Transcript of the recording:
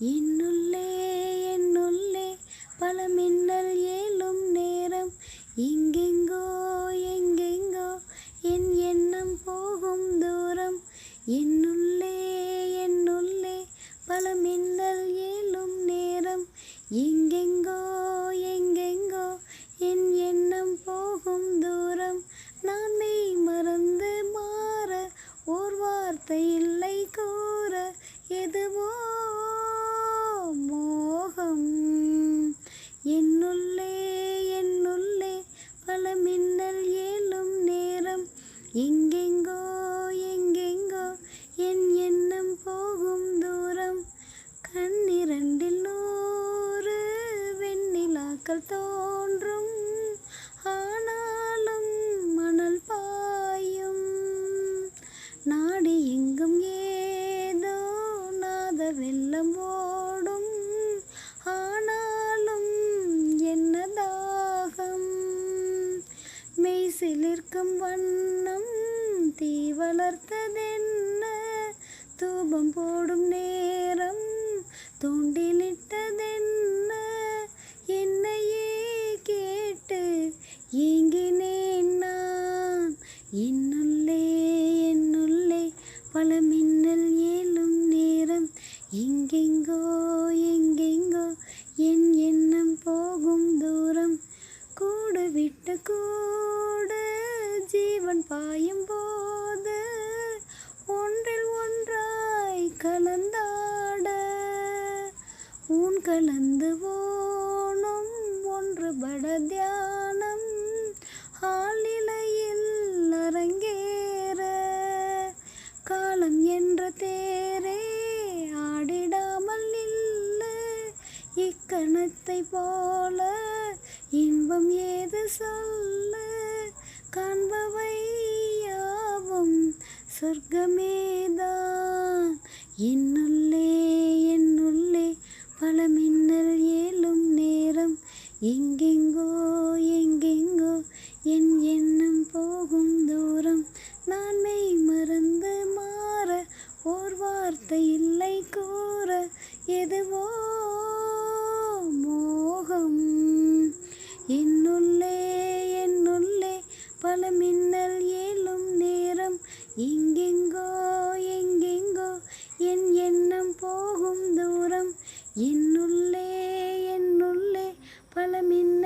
என்னுள்ளே என்னுள்ளே பல மின்னல் ஏழும் நேரம். எங்கெங்கோ எங்கெங்கோ என் எண்ணம் போகும் தூரம். என்னுள்ளே என்னுள்ளே பல மின்னல் ஏழும் நேரம். எங்கெங்கோ கற்கள் தோன்றும் ஆனாலும் மணல் பாயும். நாடி எங்கும் ஏதோ நாத வெள்ளம் ஓடும் ஆனாலும் என்ன தாகம்? மெய் சிலிர்க்கும் வண்ணம் தீ வளர்த்ததென்ன தூபம் போடும் நேரம் தோண்டில் மின்னல் ஏலும் நேரம். எங்கெங்கோ எங்கெங்கோ என் எண்ணம் போகும் தூரம். கூட விட்ட கூட ஜீவன் பாயும் போது ஒன்றில் ஒன்றாய் கலந்தாட. உன் கலந்து ஓணும் இக்கணத்தை போல இன்பம் ஏது சொல்ல? காண்பவை யாவும் சொர்க்கமேதான். என்னுள்ளே என்னுள்ளே பல மின்னல் ஏலும் நேரம். எங்கெங்கோ எங்கெங்கோ என் கால மின்னல் ஏலும் நேரம். எங்கெங்கோ எங்கெங்கோ என் எண்ணம் போகும் தூரம். என்னுள்ளே என்னுள்ளே பல மின்னல்